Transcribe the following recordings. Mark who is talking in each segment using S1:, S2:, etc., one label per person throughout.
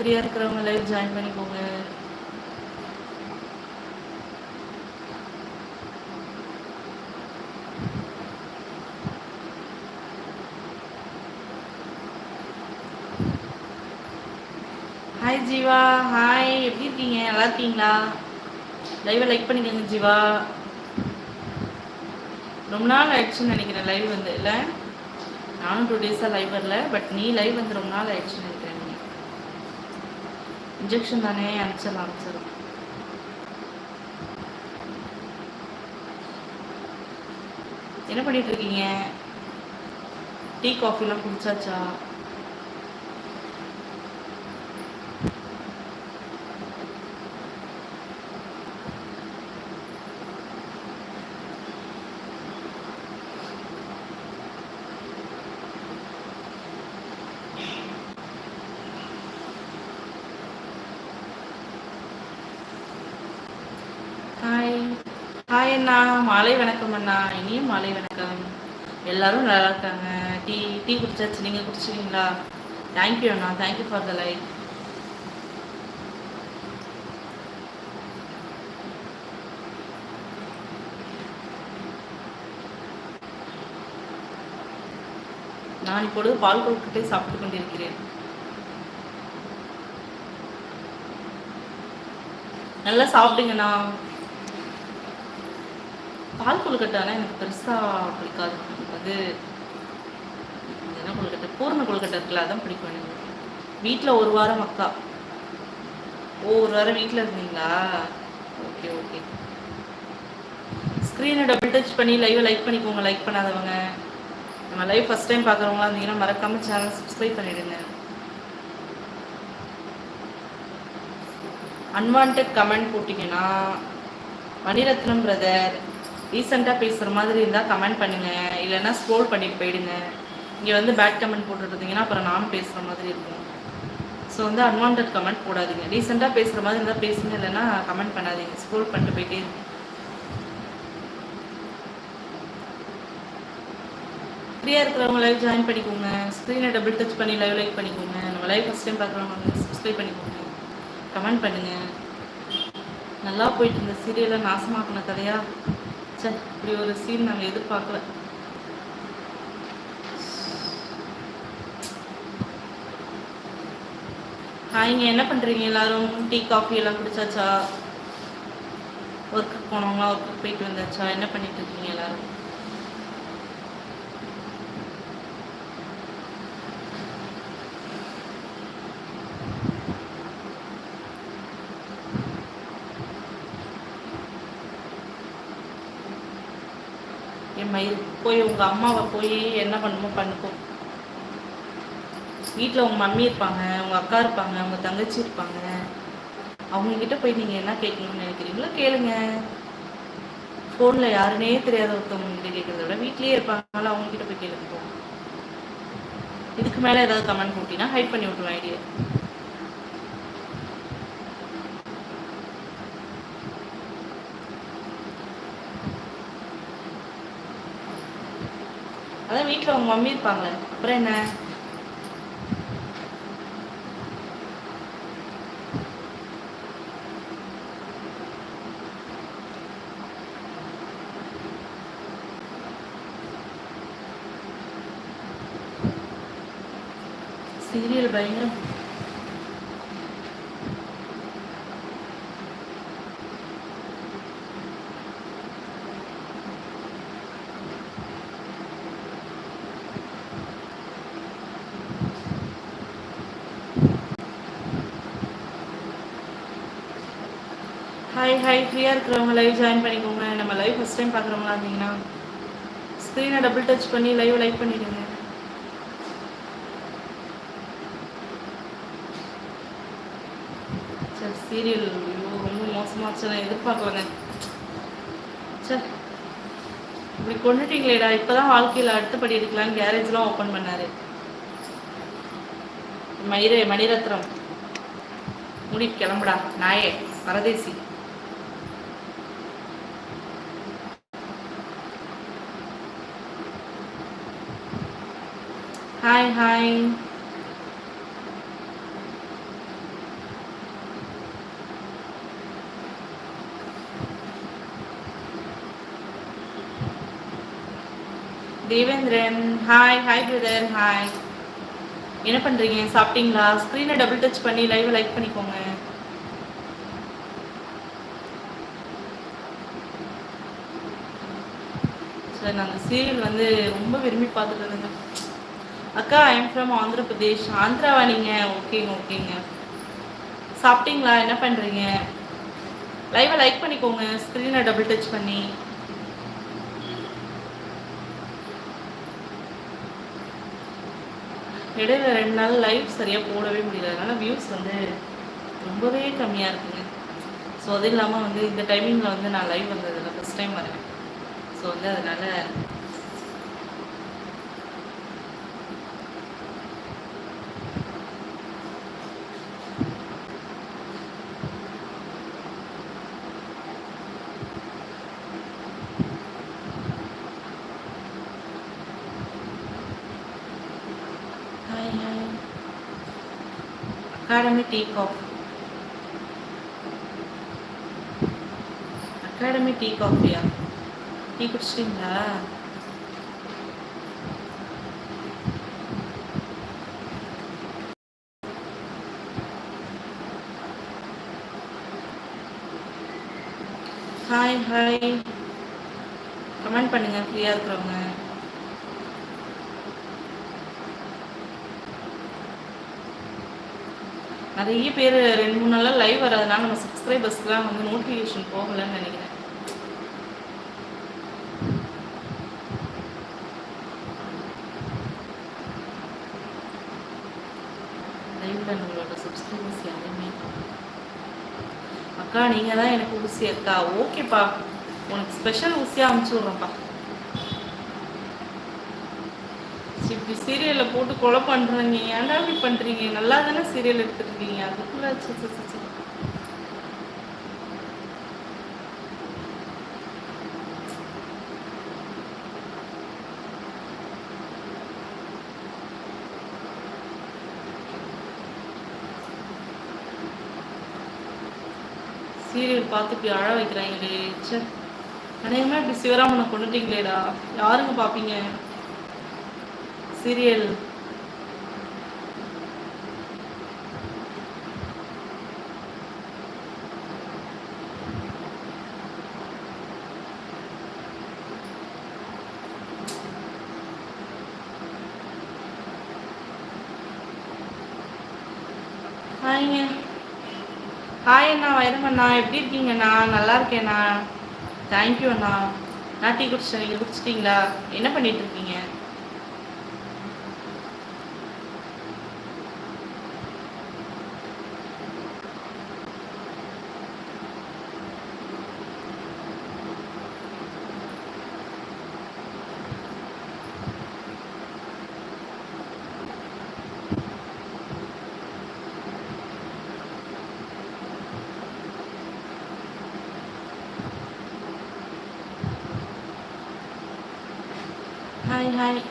S1: ஃப்ரீயாக இருக்கிறவங்க live join பண்ணிக்கோங்க. ஹாய் ஜீவா ஹாய் எப்படி இருக்கீங்க? நல்லா இருக்கீங்களா? லைவை லைக் பண்ணிக்கோங்க ஜீவா. ரொம்ப நாள் ஆயிடுச்சுன்னு நினைக்கிறேன் லைவ் வந்து. இல்லை? நானும் டூ டேஸாக லைவ் வரல பட் நீ லைவ் வந்து ரொம்ப நாள் ஆயிடுச்சுன்னு இன்ஜெக்ஷன் தானே அனுப்பிச்சிடலாம் அனுப்பிச்சிடலாம் என்ன பண்ணிட்டு இருக்கீங்க? டீ காஃபிலாம் குடிச்சாச்சா? ஹாய் ஹாய் அண்ணா. மாலை வணக்கம் அண்ணா. இனியும் மாலை வணக்கம். எல்லாரும் நல்லா இருக்காங்க. டீ டீ குடிச்சாச்சு. நீங்கள் குடிச்சிருக்கீங்களா? Thank you Anna. Thank you for the like நான் இப்பொழுது பால் கொழுக்கட்டை சாப்பிட்டு கொண்டிருக்கிறேன். நல்லா சாப்பிடுங்கண்ணா பால் கொழுக்கட்டைனா எனக்கு பெருசாக பிடிக்காது. எனக்கு வந்து என்ன கொழுக்கட்டை. பூர்ண கொழுக்கட்டை இருக்குல்ல அதான் பிடிக்கும் எனக்கு. வீட்டில் ஒரு வாரம் அக்கா. ஓ ஒரு வாரம் வீட்டில் இருந்தீங்களா? Okay okay. ஸ்க்ரீனை டபுள் டச் பண்ணி லைவை லைக் பண்ணிக்கோங்க லைக் பண்ணாதவங்க. நம்ம லைவ் ஃபஸ்ட் டைம் பார்க்குறவங்களா இருந்தீங்கன்னா மறக்காமல் சேனல் சப்ஸ்கிரைப் பண்ணிவிடுங்க அன்வான்ட் கமெண்ட் போட்டிங்கன்னா மணிரத்னம் பிரதர் ரீசெண்டாக பேசுகிற மாதிரி இருந்தால் கமெண்ட் பண்ணுங்கள் இல்லைன்னா ஸ்க்ரோல் பண்ணிட்டு போயிடுங்க. இங்கே வந்து பேட் கமெண்ட் போட்டுருந்தீங்கன்னா அப்புறம் நானும் பேசுகிற மாதிரி இருக்கும். ஸோ வந்து அன்வான்ட் கமெண்ட் போடாதீங்க. ரீசெண்டாக பேசுகிற மாதிரி இருந்தால் பேசுங்க. இல்லைன்னா கமெண்ட் பண்ணாதீங்க. ஸ்க்ரோல் பண்ணிட்டு போயிட்டே இருங்க. ஃப்ரீயாக இருக்கிறவங்க லைவ் ஜாயின் பண்ணிக்கோங்க. ஸ்க்ரீனை டபுள் டச் பண்ணி லைவ் லைக் பண்ணிக்கோங்க. நம்ம லைவ் ஃபஸ்ட் டைம் பார்க்குறவங்க வந்து சப்ஸ்கிரைப் பண்ணிக்கோங்க. கமெண்ட் பண்ணுங்கள் நல்லா போயிட்டு இருந்த சீரியலை நாசமாக்கின கதையா? சே இப்படி ஒரு சீன் நாங்கள் எதிர்பார்க்கல. ஹாய்ங்க என்ன பண்ணுறீங்க எல்லாரும்? டீ காஃபி எல்லாம் குடிச்சாச்சா? ஒர்க்குக்கு போனவங்களா? ஒர்க்குக்கு போயிட்டு வந்தாச்சா? என்ன பண்ணிட்டு இருக்கீங்க எல்லாரும்? மயில். போய் உங்கள் அம்மாவை போய் என்ன பண்ணுமோ பண்ணுக்கும் வீட்டில் உங்கள் மம்மி இருப்பாங்க உங்கள் அக்கா இருப்பாங்க உங்கள் தங்கச்சி இருப்பாங்க. அவங்கக்கிட்ட போய் நீங்கள் என்ன கேட்கணும்னு நினைக்கிறீங்களோ கேளுங்க. ஃபோனில் யாருனே தெரியாத ஒருத்தவங்க கிட்ட கேட்குறத விட வீட்லேயே இருப்பாங்களா அவங்கக்கிட்ட போய் கேளுங்க இதுக்கு மேலே ஏதாவது கமெண்ட் போட்டிங்கன்னா ஹைட் பண்ணி விட்ருவேன் ஐடியா வீட்டில் அவங்க மம்மி இருப்பாங்களே அப்புறம் என்ன? சீரியல் பயங்கரம். ஹாய் ஹாய் ஃப்ரீயாக இருக்கிறவங்க லைவ் ஜாயின் பண்ணிக்கோங்க. நம்ம லைவ் ஃபஸ்ட் டைம் பார்க்குறவங்களா இருந்தீங்கன்னா ஸ்க்ரீனை டபுள் டச் பண்ணி லைவ் லைக் பண்ணிடுங்க. சார் சீரியல் ஐயோ ரொம்ப மோசமாச்சு நான் எதிர்பார்க்கலங்க சார் இப்படி கொண்டுட்டீங்களேடா. இப்போதான் வாழ்க்கையில் அடுத்தபடி எடுக்கலான்னு கேரேஜ்லாம் ஓப்பன் பண்ணார். மயிரே மணிரத்னம். முடி கிளம்புடா. நாயே பரதேசி. Hi hi Devendran hi hi brother hi என்ன பண்ணுறீங்க சாப்பிட்டீங்களா? ஸ்க்ரீனை டபுள் டச் பண்ணி லைவ் லைக் பண்ணிக்கோங்க. சார் நாங்கள் சீரியல் வந்து ரொம்ப விரும்பி பார்த்துட்டு இருந்தேன் அக்கா ஐம் ஃப்ரம் ஆந்திர பிரதேஷ். ஆந்திராவா நீங்கள் ஓகேங்க ஓகேங்க சாப்பிட்டீங்களா? என்ன பண்ணுறீங்க லைவை லைக் பண்ணிக்கோங்க. ஸ்க்ரீனை டபுள் டச் பண்ணி. இடையில ரெண்டு நாள் லைவ் சரியாக போடவே முடியல. அதனால் வியூஸ் வந்து ரொம்பவே கம்மியாக இருக்குங்க. ஸோ அது இல்லாமல் வந்து இந்த டைமிங்கில் வந்து நான் லைவ் வந்ததில்ல ஃபஸ்ட் டைம் வரேன். ஸோ வந்து அதனால் hi hi academy tea of academy tea காஃபியா டீ குடிச்சிட்டிங்களா? ஹாய் ஹாய் கமெண்ட் பண்ணுங்க ஃப்ரீயாக இருக்கிறவங்க. நிறைய பேர் ரெண்டு மூணு நாளாக லைவ் வராதனால நம்ம சப்ஸ்கிரைபர்ஸ்க்குலாம் வந்து நோட்டிஃபிகேஷன் போகலன்னு நினைக்கிறேன். லைவ்ல நம்மளோட சப்ஸ்கிரைபர்ஸ் யாருமே அக்கா நீங்கள் தான் எனக்கு ஊசி அக்கா. ஓகேப்பா. உனக்கு ஸ்பெஷல் ஊசியாக அமுச்சு விட்றேன்ப்பா. இப்படி சீரியலில் போட்டு கொலை பண்ணுறாங்க ஏன்டா இப்படி பண்ணுறீங்க நல்லா தானே சீரியல் எடுத்துருக்கீங்க. அதுக்குள்ள சீரியல் பார்த்து இப்படி அழ வைக்கிறாங்களே. சார் அநேகமாக இப்படி சிவராமனை கொண்டுட்டீங்களேடா யாருங்க பார்ப்பீங்க? சீரியல். ஹாய்ங்க. ஹாய் அண்ணா வைரமண்ணா எப்படி இருக்கீங்கண்ணா நல்லா இருக்கேண்ணா தேங்க்யூ அண்ணா. நான் டீ குடிச்சிட்டேன். நீங்கள் குடிச்சிட்டிங்களா? என்ன பண்ணிட்டு இருக்கீங்க ஹாய் ஹாய்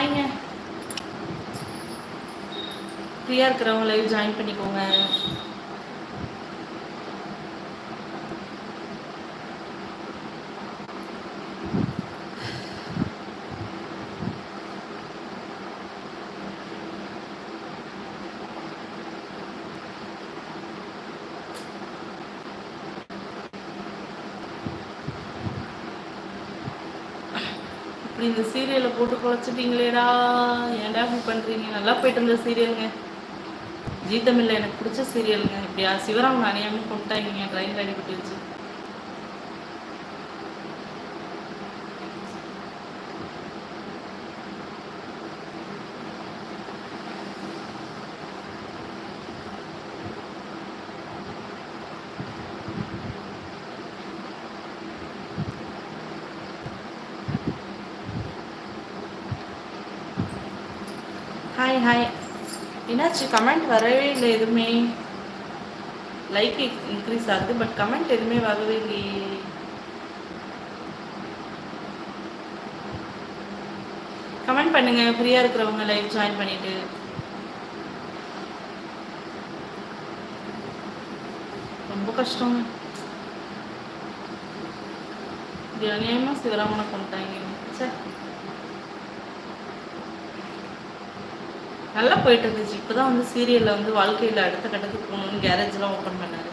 S1: ஹாய்ங்க ஃப்ரீயாக இருக்கிறவங்க லைவ் ஜாயின் பண்ணிக்கோங்க. இந்த சீரியலை போட்டு குழச்சிட்டீங்களேடா. ஏன்டா இப்படி பண்ணுறீங்க நல்லா போயிட்டு இருந்த சீரியலுங்க. ஜீ தமிழில் எனக்கு பிடிச்ச சீரியலுங்க. இப்படியா? சிவராமன் அணியாமல் கொண்டுட்டாங்க ட்ரெயின் ரெடி ஹாய் ஹாய் என்னாச்சு? கமெண்ட் வரவே இல்லை எதுவுமே. லைக் இன்க்ரீஸ் ஆகுது பட் கமெண்ட் எதுவுமே வரவே இல்லையே. கமெண்ட் பண்ணுங்க. ஃப்ரீயாக இருக்கிறவங்க லைவ் ஜாயின் பண்ணிட்டு. ரொம்ப கஷ்டம். இது அநியாயமா சிவராமனை கொண்டாங்க சார் நல்லா போயிட்டு இருந்துச்சு இப்போதான் வந்து சீரியல்ல வந்து வாழ்க்கையில அடுத்த கட்டத்துக்கு போகணும்னு கேரேஜ்லாம் ஓப்பன் பண்ணாரு.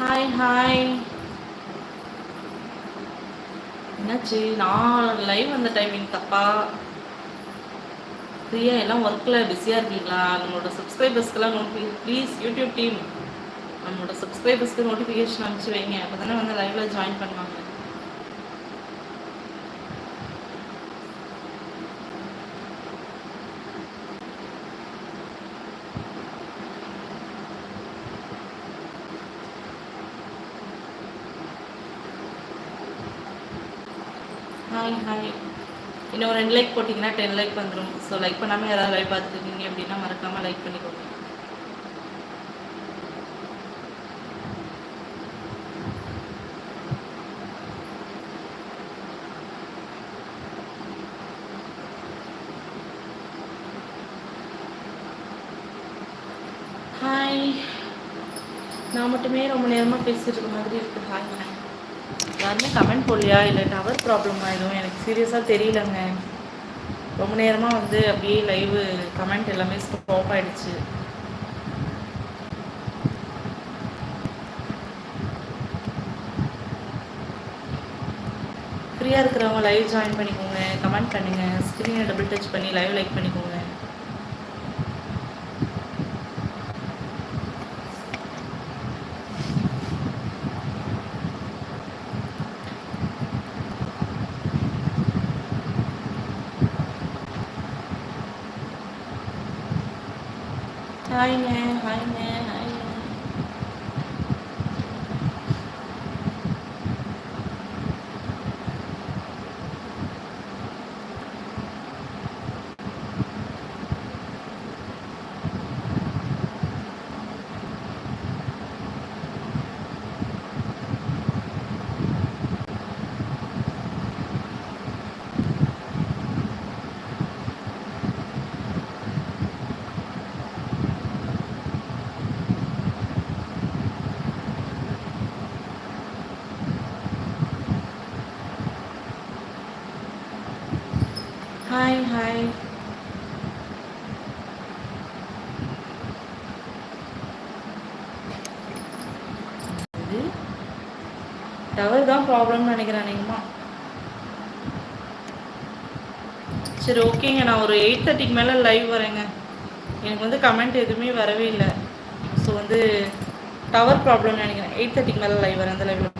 S1: ஹாய் ஹாய் என்னாச்சு? நான் லைவ் வந்த டைமிங் தப்பா? ஃப்ரீயா எல்லாம் ஒர்க்கில் பிஸியாக இருக்கீங்களா? நம்மளோட சப்ஸ்கிரைபர்ஸ்க்கெல்லாம் நோட்டி ப்ளீஸ் யூடியூப் டீம் நம்மளோட சப்ஸ்கிரைபர்ஸ்க்கு நோட்டிஃபிகேஷன் அனுப்பிச்சு வைங்க. அப்போ தானே வந்து லைவ்ல ஜாயின் பண்ணுவாங்க. ஹாய் ஹாய் இன்னும் ரெண்டு லைக் போட்டிங்கன்னா டென் லைக் வந்துடும் ஸோ லைக் பண்ணாமல் யாராவது லைக் பார்த்துருக்கீங்க அப்படின்னா மறக்காமல் லைக் பண்ணிக்கோங்க. ஹாய் நான் மட்டுமே ரொம்ப நேரமாக பேசிட்டு இருக்க மாதிரி இருக்குது ஹாய் ஹாய் யாருமே கமெண்ட் போடலையா? இல்லை டவர் ப்ராப்ளம் எதுவும் எனக்கு சீரியஸாக தெரியலங்க. ரொம்ப நேரமாக வந்து அப்படியே லைவு கமெண்ட் எல்லாமே ஸ்டாப் ஆகிடுச்சு ஃப்ரீயாக இருக்கிறவங்க லைவ் ஜாயின் பண்ணிக்கோங்க. கமெண்ட் பண்ணுங்கள் ஸ்க்ரீனை டபுள் டச் பண்ணி லைவ் லைக் பண்ணிக்கோங்க. ஹாய்ங்க ஹாய்ங்க ஹாய்ங்க ஹாய் ஹாய் டவர் தான் ப்ராப்ளம்னு நினைக்கிறேன் அநேகமாக சரி ஓகேங்க. நான் ஒரு எயிட் தேர்ட்டிக்கு மேலே லைவ் வரேங்க. எனக்கு வந்து கமெண்ட் எதுவுமே வரவே இல்லை. ஸோ வந்து டவர் ப்ராப்ளம்னு நினைக்கிறேன். எயிட் தேர்ட்டிக்கு மேலே லைவ் வரேன் அந்த லைவில்